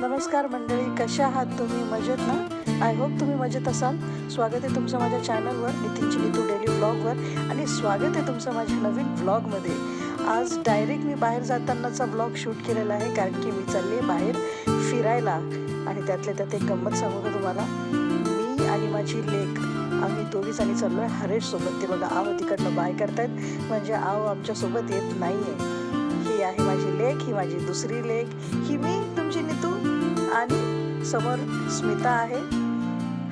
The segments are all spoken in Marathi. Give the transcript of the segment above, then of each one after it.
नमस्कार मंडळी कशा आहात तुम्ही? मजेत ना? आय होप तुम्ही मजेत असाल. स्वागत आहे तुमचं माझ्या चॅनलवर नितीनची नितू डेली ब्लॉगवर आणि स्वागत आहे तुमचं माझ्या नवीन ब्लॉगमध्ये आज डायरेक्ट मी बाहेर जातानाचा ब्लॉग शूट केलेला आहे कारण की मी चालली आहे बाहेर फिरायला. आणि त्यातल्या त्यात एक गंमत सांगू का तुम्हाला. मी आणि माझी लेख आम्ही दोघीच आणि चाललो आहे हरेशसोबत. ते बघा आहो तिकडनं बाय करतायत. म्हणजे आव आमच्यासोबत येत नाही आहे ही आहे माझी लेख ही माझी दुसरी लेख ही मी आणि समोर स्मिता आहे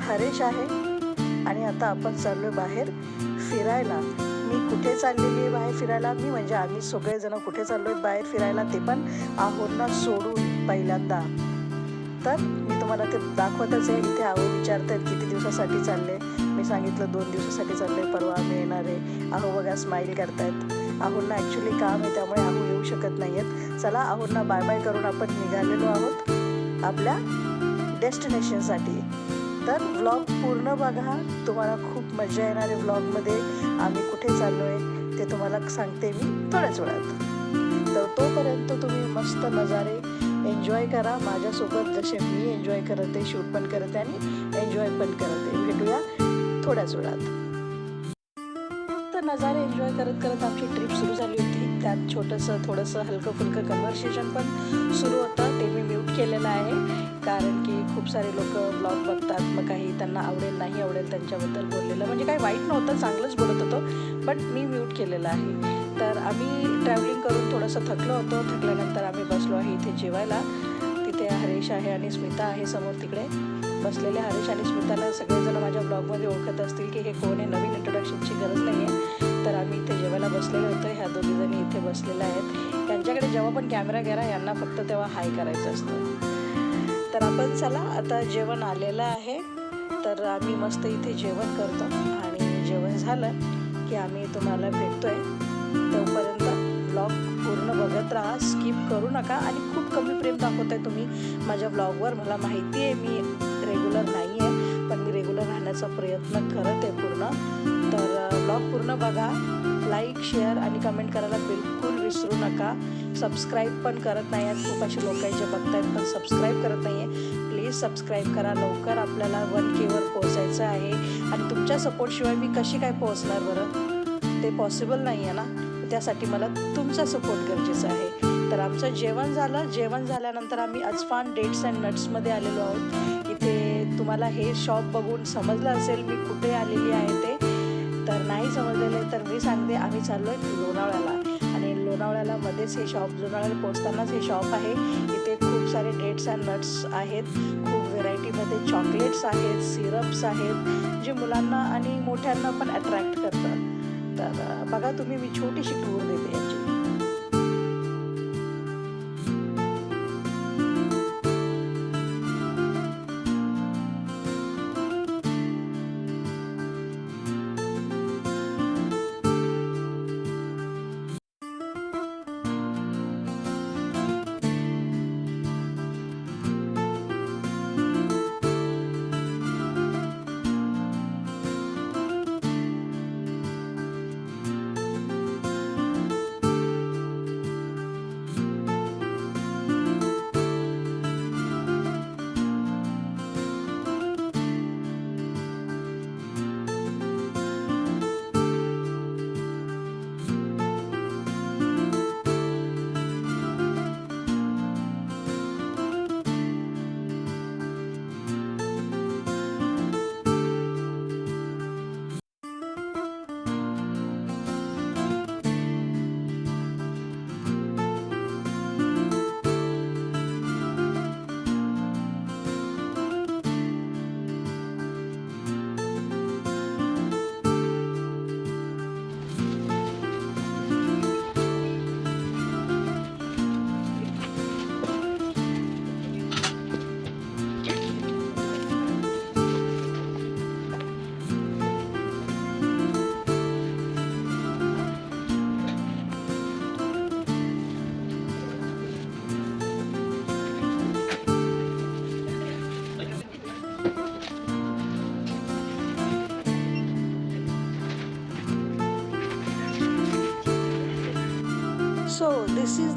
हरेश आहे आणि आता आपण चाललो आहे बाहेर फिरायला. मी कुठे चाललेली आहे बाहेर फिरायला? मी म्हणजे आम्ही सगळेजण कुठे चाललो आहेत बाहेर फिरायला ते पण आहोंना सोडून पहिल्यांदा. तर मी तुम्हाला ते दाखवतच आहे. इथे आहो विचारत आहेत किती दिवसासाठी चालले. मी सांगितलं दोन दिवसासाठी चालले परवा आम्ही येणार आहे. आहो बघा स्माईल करतायत. आहोंना ॲक्च्युली काम आहे त्यामुळे आहो येऊ शकत नाही आहेत चला आहोंना बाय बाय करून आपण निघालेलो आहोत. आपल्या डेस्टिनेशनसाठी. तर व्लॉग पूर्ण बघा. तुम्हाला खूप मजा येणार आहे व्लॉगमध्ये. आम्ही कुठे चाललो आहे ते तुम्हाला सांगते मी थोड्याच वेळात. तर तोपर्यंत तुम्ही मस्त नजारे एन्जॉय करा. माझ्यासोबत जसे मी एन्जॉय करत आहे शूट पण करते आणि एन्जॉय पण करते. भेटूया थोड्याच वेळात. तर नजारे एन्जॉय करत करत आमची ट्रिप सुरू झाली होती. त्यात छोटंसं थोडंसं हलकं फुलकं कन्व्हर्सेशन पण सुरू होतं. ते मी म्यूट केलेलं आहे. कारण की खूप सारे लोक ब्लॉग बघतात. मग काही त्यांना आवडेल नाही आवडेल त्यांच्याबद्दल बोललेलं. म्हणजे काही वाईट नव्हतं चांगलंच बोलत होतो. बट मी म्यूट केलेलं आहे. तर आम्ही ट्रॅव्हलिंग करून थोडंसं थकलो होतो. थकल्यानंतर आम्ही बसलो आहे इथे जेवायला. तिथे हरेश आहे आणि स्मिता आहे समोर तिकडे. बसलेल्या हरेश आणि स्मिताला सगळेजण माझ्या ब्लॉगमध्ये ओळखत असतील की हे कोण आहे? नवीन इंट्रोडक्शनची गरज नाही आहे तर आम्ही इथे जेवायला बसलेलो होतो. ह्या दोघीजणी इथे बसलेल्या आहेत. त्यांच्याकडे जेव्हा पण कॅमेरा गेला यांना फक्त तेव्हा हाय करायचं असतं. तर आपण चला आता जेवण आलेलं आहे. तर आम्ही मस्त इथे जेवण करतो. आणि जेवण झालं की आम्ही तुम्हाला भेटतोय. तोपर्यंत ब्लॉग पूर्ण बघत राहा. स्किप करू नका. आणि खूप कमी प्रेम दाखवत आहे तुम्ही. माझ्या ब्लॉगवर मला माहिती आहे. मी रेग्युलर नाही आहे पण मी रेग्युलर राहण्याचा प्रयत्न करत आहे पूर्ण. ब्लॉग पूर्ण बघा. लाईक शेअर आणि कमेंट करायला बिलकुल विसरू नका. सबस्क्राईब पण करत नाही आहेत खूप असे लोक आहेत जे बघतायत पण सबस्क्राईब करत नाही आहे प्लीज सबस्क्राईब करा. लवकर आपल्याला वन केवर पोहोचायचं आहे. आणि तुमच्या सपोर्टशिवाय मी कशी काय पोहोचणार बरं? ते पॉसिबल नाही आहे ना? त्यासाठी मला तुमचा सपोर्ट गरजेचा आहे. तर आमचं जेवण झालं. जेवण झाल्यानंतर आम्ही अजफान डेट्स अँड नट्समध्ये आलेलो आहोत. इथे तुम्हाला हे शॉप बघून समजलं असेल मी कुठे आलेली आहे ते. नाही समजलेले तर मी सांगते आम्ही चाललो आहे लोणावळ्याला. आणि लोणावळ्याला मध्येच हे शॉप लोणावळ्याला पोचतानाच हे शॉप आहे. इथे खूप सारे डेट्स अँड नट्स आहेत. खूप व्हेरायटीमध्ये चॉकलेट्स आहेत सिरप्स आहेत जे मुलांना आणि मोठ्यांना पण अट्रॅक्ट करतात. तर बघा तुम्ही मी छोटीशी टूर देते याची.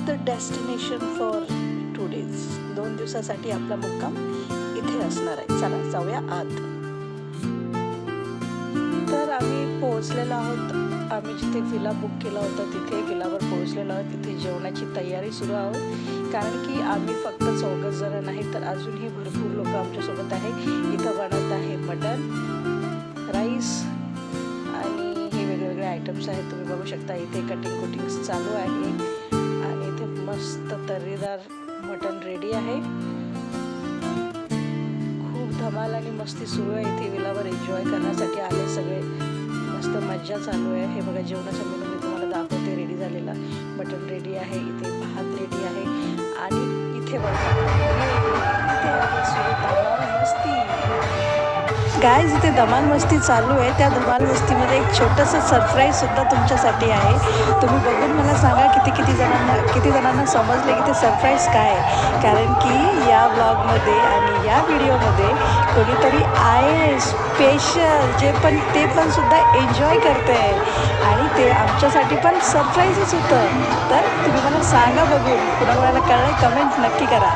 The destination for two days दोन दिवसासाठी आपला मुक्काम इथे असणार आहे. चला जाऊया आत. तर आम्ही पोहोचलेलो आहोत. आम्ही जिथे विला बुक केला होता तिथे विलावर पोहोचलेलो आहोत. तिथे जेवणाची तयारी सुरू आहोत. कारण की आम्ही फक्त चौघच जण नाही तर अजूनही भरपूर लोक आमच्यासोबत आहे. इथं बनत आहे मटन राईस आणि हे वेगवेगळे आयटम्स आहेत. तुम्ही बघू शकता इथे कटिंग कुटिंग चालू आहे. मस्त तर्रीदार मटन रेडी आहे. खूप धमाल आणि मस्ती सुरू आहे इथे. विलावर एन्जॉय करण्यासाठी आले सगळे. मस्त मज्जा चालू आहे. हे बघा जेवणाचा मेनू मी तुम्हाला दाखवते. रेडी झालेला मटन रेडी आहे. इथे भात रेडी आहे. आणि इथे बघा काय जिथे धमाल मस्ती चालू आहे त्या धमाल मस्तीमध्ये एक छोटंसं सरप्राईज सुद्धा तुमच्यासाठी आहे. तुम्ही बघून मला सांगा किती किती जणांना किती जणांना समजले की ते सरप्राईज काय आहे. कारण की या ब्लॉगमध्ये आणि या व्हिडिओमध्ये कोणीतरी आहे स्पेशल जे पण ते पण सुद्धा एन्जॉय करते आहे आणि ते आमच्यासाठी पण सरप्राईजच होतं. तर तुम्ही मला सांगा बघून. कुणाकुणाला कळलं कमेंट नक्की करा.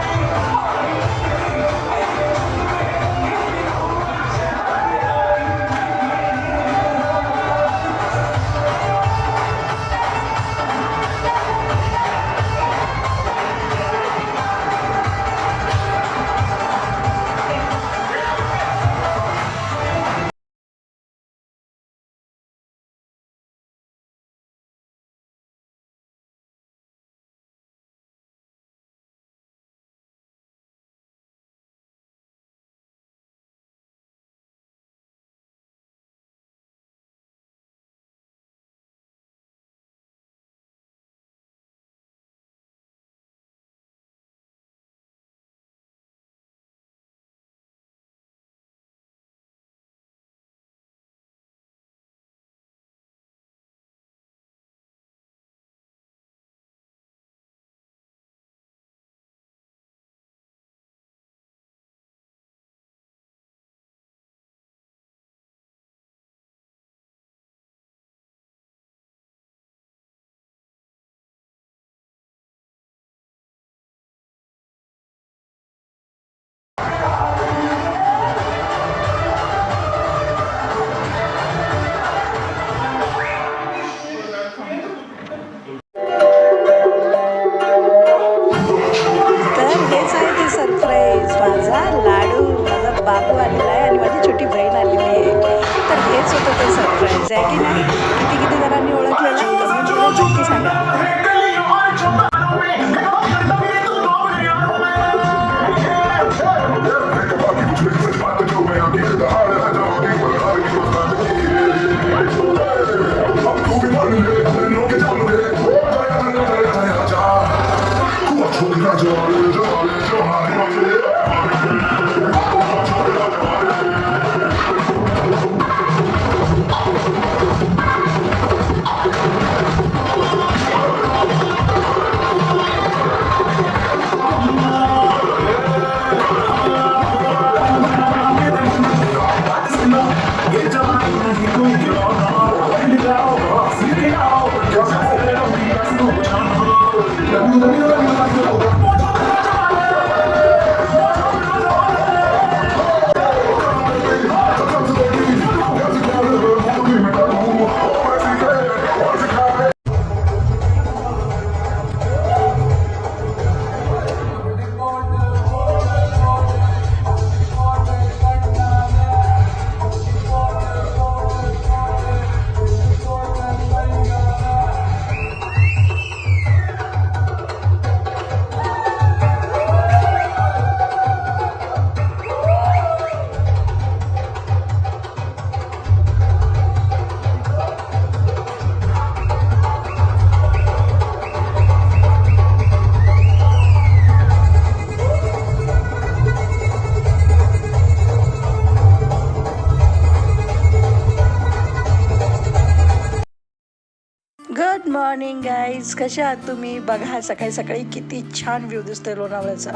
मॉर्निंग गाईज कशा आहात तुम्ही? बघा सकाळी सकाळी किती छान व्ह्यू दिसतोय लोणावळ्याचा.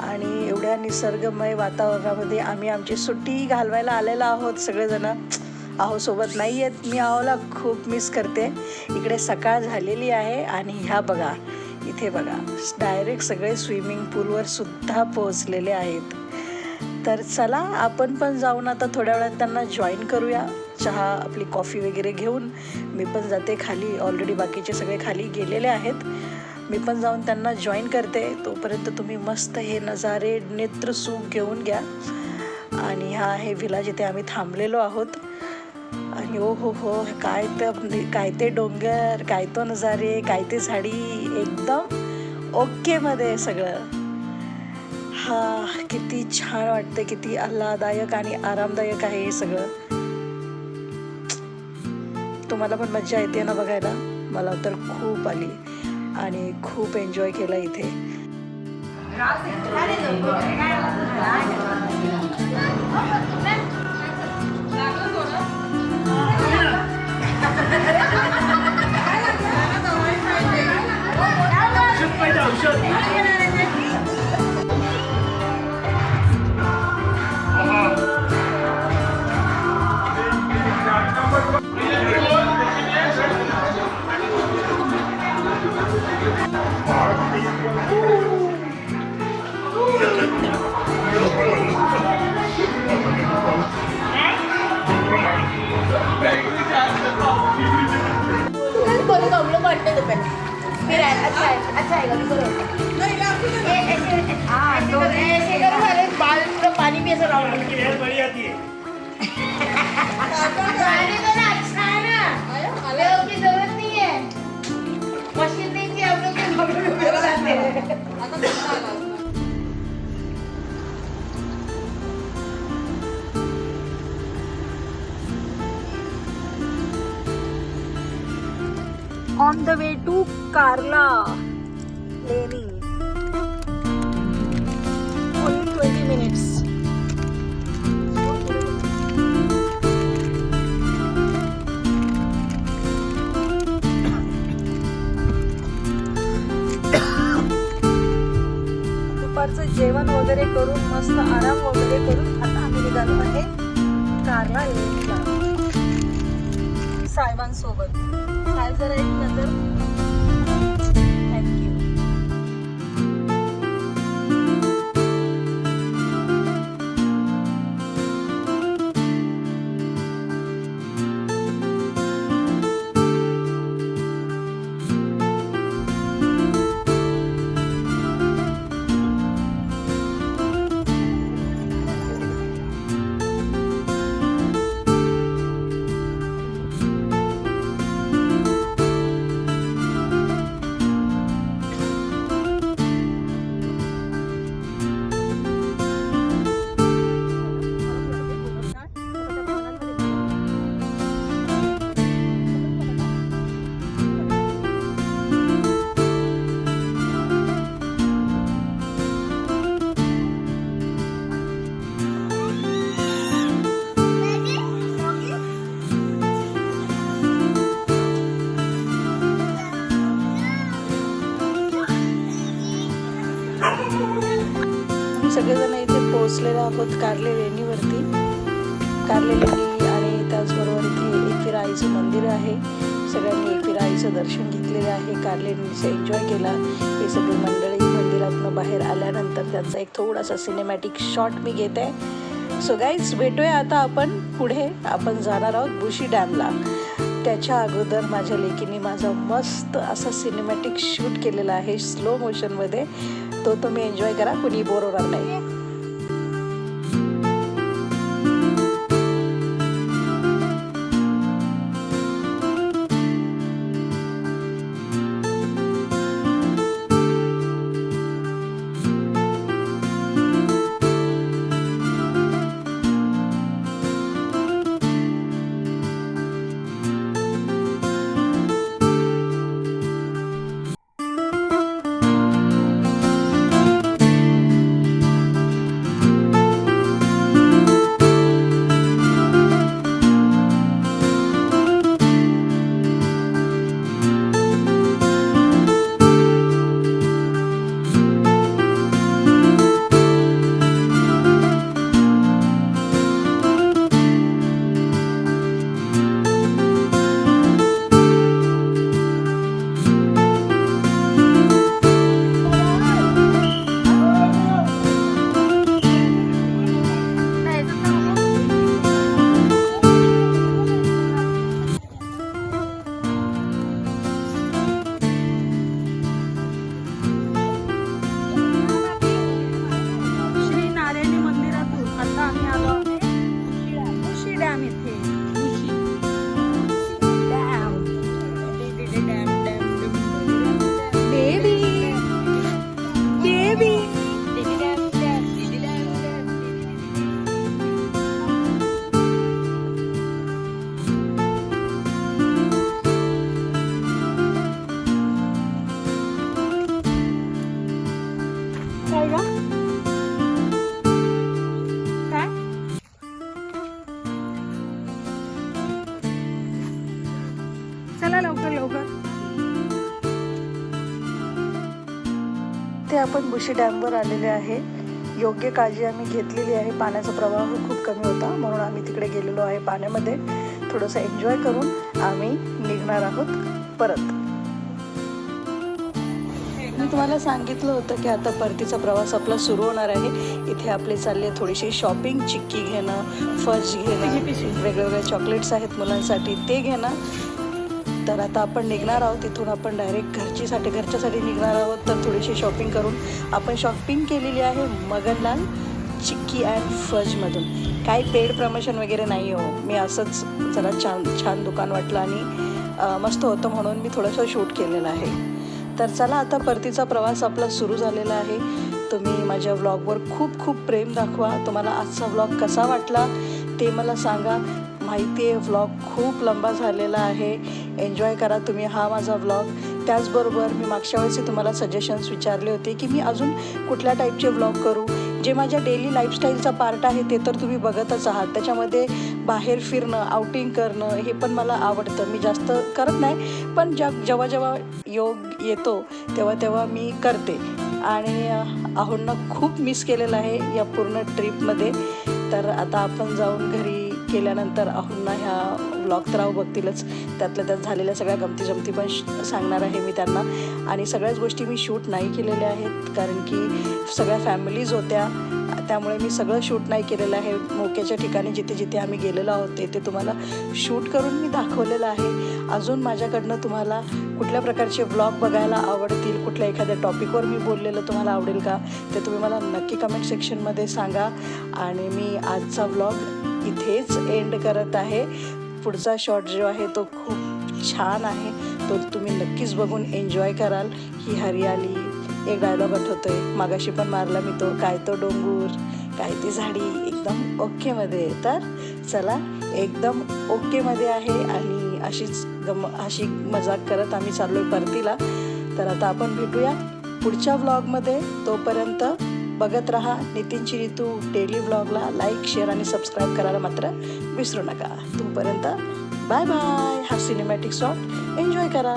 आणि एवढ्या निसर्गमय वातावरणामध्ये आम्ही आमची सुट्टी घालवायला आलेलो आहोत सगळेजण. आहो सोबत नाही आहेत मी आहोला खूप मिस करते. इकडे सकाळ झालेली आहे आणि ह्या बघा इथे बघा डायरेक्ट सगळे स्विमिंग पूलवर सुद्धा पोहोचलेले आहेत. तर चला आपण पण जाऊन आता थोड्या वेळात त्यांना जॉईन करूया. चहा आपली कॉफी वगैरे घेऊन मी पण जाते खाली. ऑलरेडी बाकीचे सगळे खाली गेलेले आहेत. मी पण जाऊन त्यांना जॉईन करते. तोपर्यंत तुम्ही मस्त हे नजारे नेत्र सूप घेऊन घ्या. आणि हा आहे विला जिथे आम्ही थांबलेलो आहोत. आणि ओ हो हो काय ते म्हणजे काय ते डोंगर काय तो नजारे काय ते झाडी एकदम ओकेमध्ये सगळं. हा किती छान वाटतं किती आल्हादायक आणि आरामदायक आहे हे सगळं. तुम्हाला पण मज्जा येते ना बघायला. मला तर खूप आली आणि खूप एन्जॉय केला इथे. औषध. On the way to Karla Leni. Only 20 minutes. दुपारचं जेवण वगैरे करून मस्त आराम वगैरे करून आता आम्ही निघालो आहे कारला लेणीला साहेबांसोबत साहेब जरा एक नजर इथे आहोत कारले लेणीवरती. कारले लेणी आणि त्याचबरोबर इथे एकविरा आईचं मंदिर आहे. सगळ्यांनी एकविरा आईचं दर्शन घेतलेलं आहे. कारले लेणीचं एन्जॉय केला. हे सगळी मंडळी मंदिरातून बाहेर आल्यानंतर त्यांचा एक थोडासा सिनेमॅटिक शॉट मी घेते. सो गाईज भेटूया आता आपण पुढे. आपण जाणार आहोत बुशी डॅमला. त्याच्या अगोदर माझ्या लेकीने माझा मस्त असा सिनेमॅटिक शूट केलेला आहे स्लो मोशनमध्ये तो तुम्ही एन्जॉय करा. कुणी बोर होणार नाही आपण बुशी डॅमवर आलेले आहे. योग्य काळजी आम्ही घेतलेली आहे. पाण्याचा प्रवाह खूप कमी होता म्हणून आम्ही तिकडे गेलेलो आहे पाण्यामध्ये. थोडंसं एन्जॉय करून आम्ही निघणार आहोत परत. मी तुम्हाला सांगितलं होतं की आता परतीचा प्रवास आपला सुरू होणार आहे. इथे आपले चालले थोडीशी शॉपिंग चिक्की घेणं फज घेणं वेगवेगळे चॉकलेट्स आहेत मुलांसाठी ते घेणं. तर आता आपण निघणार आहोत. तिथून आपण डायरेक्ट घरचीसाठी घरच्यासाठी निघणार आहोत. तर थोडीशी शॉपिंग करून आपण शॉपिंग केलेली आहे मगनलाल चिक्की अँड फजमधून काही पेड प्रमोशन वगैरे नाही हो. मी असंच जरा छान छान दुकान वाटलं आणि मस्त होतं म्हणून मी थोडंसं शूट केलेलं आहे. तर चला आता परतीचा प्रवास आपला सुरू झालेला आहे. तुम्ही माझ्या व्लॉगवर खूप खूप प्रेम दाखवा. तुम्हाला आजचा व्लॉग कसा वाटला ते मला सांगा. माहिती आहे व्लॉग खूप लंबा झालेला आहे. एन्जॉय करा तुम्ही हा माझा व्लॉग त्याचबरोबर मी मागच्या वेळेस तुम्हाला सजेशन्स विचारले होते की मी अजून कुठल्या टाईपचे व्लॉग करू? जे माझ्या डेली लाईफस्टाईलचा पार्ट आहे ते तर तुम्ही बघतच आहात. त्याच्यामध्ये बाहेर फिरणं आउटिंग करणं हे पण मला आवडतं. मी जास्त करत नाही पण ज्या जेव्हा जेव्हा योग येतो तेव्हा तेव्हा मी करते. आणि आहोंना खूप मिस केलेलं आहे या पूर्ण ट्रिपमध्ये तर आता आपण जाऊन घरी केल्यानंतर आहोंना ह्या ब्लॉग तर अहो बघतीलच. त्यातल्या त्यात झालेल्या सगळ्या गमती जमती पण सांगणार आहे मी त्यांना. आणि सगळ्याच गोष्टी मी शूट नाही केलेल्या आहेत कारण की सगळ्या फॅमिलीज होत्या. त्यामुळे मी सगळं शूट नाही केलेलं आहे. मोक्याच्या ठिकाणी जिथे जिथे आम्ही गेलेलो आहोत ते तुम्हाला शूट करून मी दाखवलेलं आहे. अजून माझ्याकडनं तुम्हाला कुठल्या प्रकारचे व्लॉग बघायला आवडतील कुठल्या एखाद्या टॉपिकवर मी बोललेलं तुम्हाला आवडेल का ते तुम्ही मला नक्की कमेंट सेक्शनमध्ये सांगा. आणि मी आजचा व्लॉग इथेच एंड करत आहे. पुढचा शॉट जो आहे तो खूप छान आहे. तो तुम्ही नक्कीच बघून एन्जॉय कराल. ही हरियाली एक डायलॉग आठवतोय. मागाशी पण मारला मी तो काय तो डोंगूर काय ती झाडी. एकदम ओकेमध्ये तर चला एकदम ओकेमध्ये आहे आणि अशीच गम अशी मजाक करत आम्ही चाललो आहे परतीला. तर आता आपण भेटूया पुढच्या व्लॉगमध्ये तोपर्यंत बघत रहा. नितीनची ऋतू डेली ब्लॉगला लाईक शेअर आणि सबस्क्राईब करायला मात्र विसरू नका. तोपर्यंत बाय बाय हा सिनेमॅटिक शॉट एन्जॉय करा.